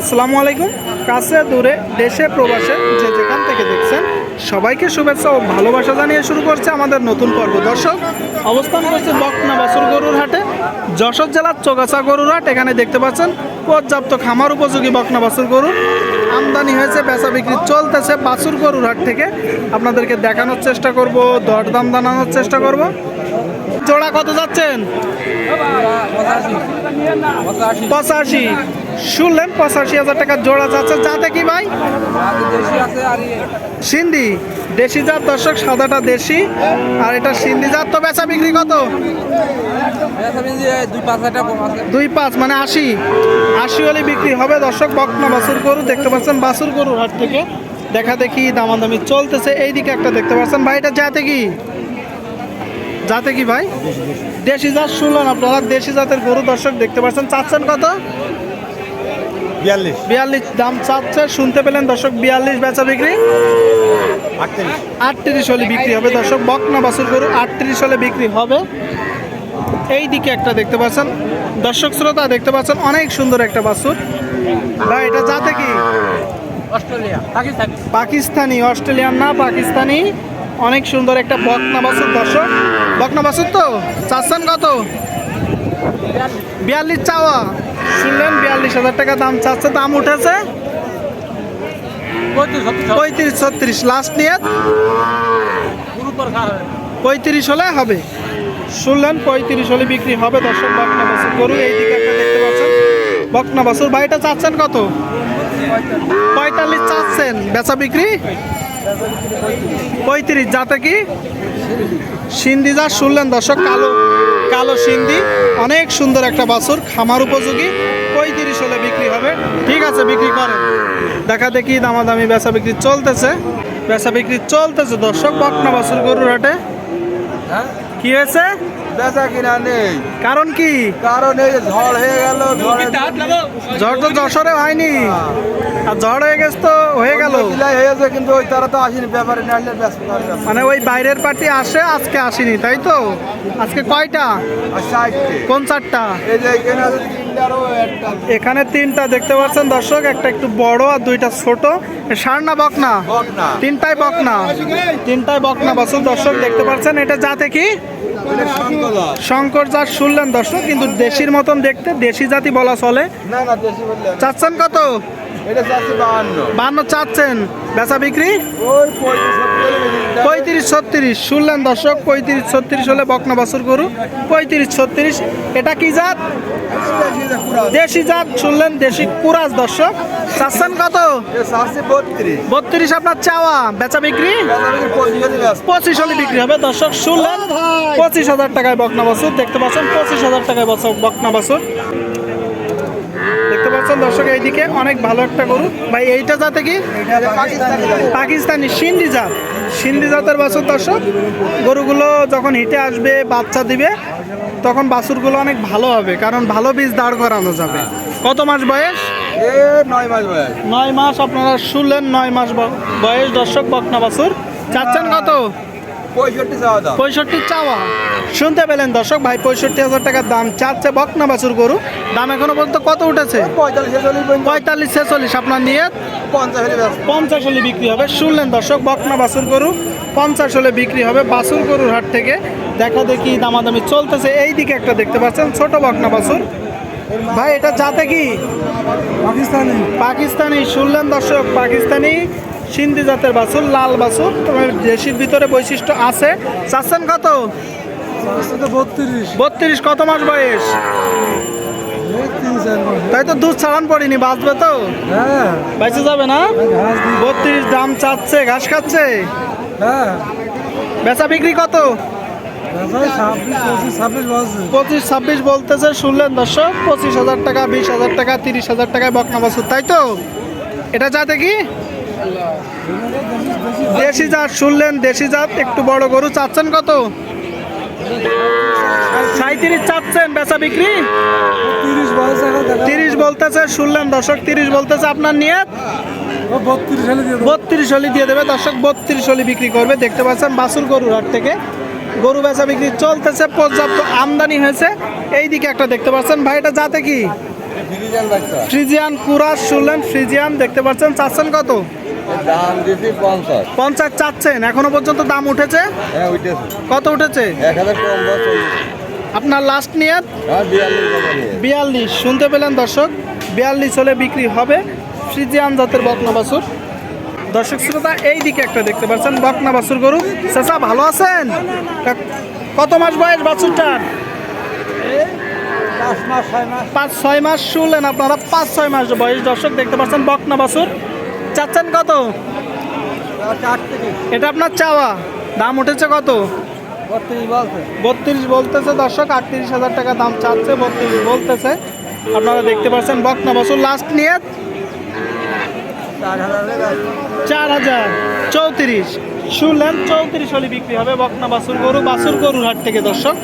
আসসালামু আলাইকুম। কাছে দূরে, দেশে, প্রবাসে যে যেখান থেকে দেখছেন, সবাইকে শুভেচ্ছা ও ভালোবাসা জানিয়ে শুরু করছে আমাদের নতুন পর্ব। দর্শক, অবস্থান করছে বকনা বাসুর গরুর হাটে। যশোর জেলার চোগাছা গরুর হাট, এখানে দেখতে পাচ্ছেন, পর্যাপ্ত খামার উপযোগী বকনা বাসুর গরু। আমদানি হয়েছে, বেচা বিক্রি চলতেছে বাসুর গরুর হাট থেকে। আপনাদেরকে দেখানোর চেষ্টা করব, দরদাম জানানোর চেষ্টা করব। জোড়া কত যাচ্ছেন? পঁচাশি। শুনলেন, পঁচাশি হাজার টাকা জোড়া যাচ্ছে। যাতে কি ভাই? সিন্ধি দেশি জাত, দর্শক, সাদাটা দেশি। আর এটা সিন্ধি জাত। তো বেচা বিক্রি কত? দুই পাঁচ মানে আশি। আশি হলে বিক্রি হবে। দর্শক, বকনা বাসুর গরু, দেখতে পাচ্ছেন বাসুর গরুর হাট থেকে। দেখা দেখি দামাদামি চলতেছে। এইদিকে একটা দেখতে পাচ্ছেন। ভাই, এটা যাতে কি? যাতে কি ভাই? দেশি জাত শুনলেন আপনারা। দেশি জাতের গরু, দর্শক, দেখতে পাচ্ছেন। চাচ্ছেন কত? বিয়াল্লিশ। বিয়াল্লিশ দাম চাচ্ছে শুনতে পেলেন দর্শক বিয়াল্লিশ বেচা বিক্রি। আটত্রিশ। হলে বিক্রি হবে দর্শক বকনা বাসুর গরু আটত্রিশ হলে বিক্রি হবে। এই দিকে একটা দেখতে পাচ্ছেন দর্শক শ্রোতা দেখতে পাচ্ছেন অনেক সুন্দর একটা বাসুর ভাই এটা যাতে কি? অস্ট্রেলিয়া পাকিস্তানি। অস্ট্রেলিয়ান না পাকিস্তানি। অনেক সুন্দর একটা বকনা বাসুর দর্শক। বকনা বাসুর তো? চাচ্ছেন কত? বিয়াল্লিশ চাওয়া। শুনলেন? হাজার টাকা দাম চাচ্ছে, দাম উঠেছে পঁয়ত্রিশ, ছত্রিশ। লাস্ট নিয়ে পঁয়ত্রিশ হলে হবে। শুনলেন, পঁয়ত্রিশ হলে বিক্রি হবে। দর্শক বকনা বাসুর গরু এইদিকে একটা দেখতে পাচ্ছেন। বকনা বাসুর বাড়িটা চাচ্ছেন কত? পঁয়তাল্লিশ চাচ্ছেন। বেচা বিক্রি? পঁয়ত্রিশ। যাতে কি? সিন্ধি যা শুনলেন দর্শক, কালো কালো সিন্ধি, অনেক সুন্দর একটা বাছুর, খামার উপযোগী, পঁয়ত্রিশ হলে বিক্রি হবে। ঠিক আছে, বিক্রি করেন। দেখা দেখি দামাদামি বেচা বিক্রি চলতেছে। বেচা বিক্রি চলতেছে, দর্শক বকনা বাছুর গরুর হাটে। কি হয়েছে? বেচা কিনা নেই। কারণ কি? কারণ এই যে ঝড় হয়ে গেল ঝড়ে ঝড় তো যশোরে হয়নি। আর ঝড় হয়ে গেছে তো হয়ে গেল। হয়েছে কিন্তু ওই তারা তো আসেনি ব্যাপারে না ব্যস্ত মানে ওই বাইরের পার্টি আসে আজকে আসেনি তাই তো? আজকে কয়টা? কোন চারটা? এই যে এখানে আছে এখানে তিনটা দেখতে পাচ্ছেন দর্শক একটা একটু বড় আর দুইটা ছোট। সার না বকনা তিনটায় না। তিনটাই বকনা তিনটাই বকনা বাসুর দর্শক দেখতে পাচ্ছেন এটা যাতে কি। শঙ্কর জাত শুনলেন দর্শক কিন্তু দেশির মতন দেখতে দেশি জাতি বলা চলে। চাচ্ছেন কত? বান্ন চাচ্ছেন। বেচা বিক্রি? পঁয়ত্রিশ ছত্রিশ শুনলেন দর্শক পঁয়ত্রিশ ছত্রিশ হলে বকনা বাসুর গরু। পঁয়ত্রিশ ছত্রিশ। এটা কি জাত। দেশি জাত শুনলেন দেশি কুরাজ দর্শক। চাচ্ছেন কত? বত্রিশ। আপনার চাওয়া। বেচা বিক্রি? পঁচিশ হলে বিক্রি হবে। দর্শক শুনলেন? পঁচিশ হাজার টাকায় বকনা বাসুর দেখতে পাচ্ছেন পঁচিশ হাজার টাকায় বকনা বাসুর পাচ্ছেন দর্শক এইদিকে অনেক ভালো একটা গরু। ভাই এইটা যাতে কি? পাকিস্তানি। সিন্ধি জাত। সিন্ধি জাতের বাছুর দর্শক গরুগুলো যখন হিটে আসবে বাচ্চা দিবে তখন বাছুরগুলো অনেক ভালো হবে কারণ ভালো বীজ দাঁড় করানো যাবে। কত মাস বয়স? নয় মাস বয়স। নয় মাস আপনারা শুনলেন নয় মাস বয়স দর্শক বকনা বাছুর। চাচ্ছেন কত? পঁয়ষট্টি চাওয়া পঁয়ষট্টি চাওয়া। শুনতে পেলেন দর্শক ভাই পঁয়ষট্টি হাজার টাকার দাম চাচ্ছে বকনা বাছুর গরু। দাম এখনও পর্যন্ত কত উঠেছে? পঁয়তাল্লিশ চল্লিশ পঁয়তাল্লিশ ছেচল্লিশ আপনার নিয়ে পঞ্চাশ হলে বিক্রি হবে। শুনলেন দর্শক বকনা বাছুর গরু। পঞ্চাশ হলে বিক্রি হবে বাছুর গরুর হাট থেকে। দেখা দেখি দামাদামি চলতেছে। এই দিকে একটা দেখতে পাচ্ছেন ছোট বকনা বাছুর। ভাই এটা যাতে কি? পাকিস্তানি। পাকিস্তানি। শুনলেন দর্শক পাকিস্তানি। সিন্ধি জাতের বাছুর, লাল বাছুর, তোমার দেশির ভিতরে বৈশিষ্ট্য আছে। চাচ্ছেন কত? বত্রিশ। কত মাস বয়স? তাই তো দুধ ছাড়ান পড়িনি, বাঁচবে তো? বেঁচে যাবে না? বত্রিশ, দাম চাচ্ছে, ঘাস খাচ্ছে? বেচা বিক্রি কত? পঁচিশ, ছাব্বিশ বলতেছে, শুনলেন দর্শক? পঁচিশ হাজার টাকা, বিশ হাজার টাকা, তিরিশ হাজার টাকায় বকনা বাছুর, তাই তো? এটা যাতে কি? দেশি জাত শুনলেন, দেশি জাত, একটু বড় গরু চাচ্ছেন কত? সাঁত্রিশ চাচ্ছেন, বেচা বিক্রি? তিরিশ বলতেছে, শুনলেন দর্শক, তিরিশ বলতেছে আপনার নিয়ে বত্রিশ হলে দিয়ে দেবে, দর্শক, বত্রিশ হলি বিক্রি করবে। দেখতে পাচ্ছেন বাসুর গরুর হাট থেকে। গরু বেচা বিক্রি চলতেছে, পর্যাপ্ত আমদানি হয়েছে। এই দিকে একটা দেখতে পাচ্ছেন, ভাই, এটা যাতে কি? ফ্রিজিয়ান কুরাস শুনলেন, ফ্রিজিয়ান, দেখতে পাচ্ছেন, চাচ্ছেন কত? দাম দিছি পঞ্চাশ। পঞ্চাশ চাচ্ছেন এখনও পর্যন্ত দাম উঠেছে? হ্যাঁ উঠেছে। কত উঠেছে? এক হাজার কম আপনার লাস্ট নিয়ে হ্যাঁ বিয়াল্লিশ টাকা নিয়ে। বিয়াল্লিশ শুনতে পেলেন দর্শক? বিয়াল্লিশ হলে বিক্রি হবে ফ্রিজিয়ান জাতের বকনা বাছুর। দর্শক শ্রোতা এই দিকে একটা দেখতে পাচ্ছেন বকনা বাছুর গরু। চাচা ভালো আছেন? কত মাস বয়স বাছুরটার? পাঁচ মাস ছয় মাস। পাঁচ ছয় মাস শুনলেন আপনারা পাঁচ ছয় মাস বয়স। দর্শক দেখতে পাচ্ছেন বকনা বাছুর। চাচ্ছেন কত? এটা আপনার চাওয়া। দাম উঠেছে কত? বত্রিশ বলতেছে। দর্শক, আটত্রিশ হাজার টাকা দাম চাচ্ছে, বত্রিশ বলতেছে। আপনারা দেখতে পাচ্ছেন বকনা বাছুর। লাস্ট নিয়ে চার হাজার চৌত্রিশ। শুনলেন, চৌত্রিশ হলে বিক্রি হবে বকনা বাসুর গরু বাসুর গরুর হাট থেকে দর্শক।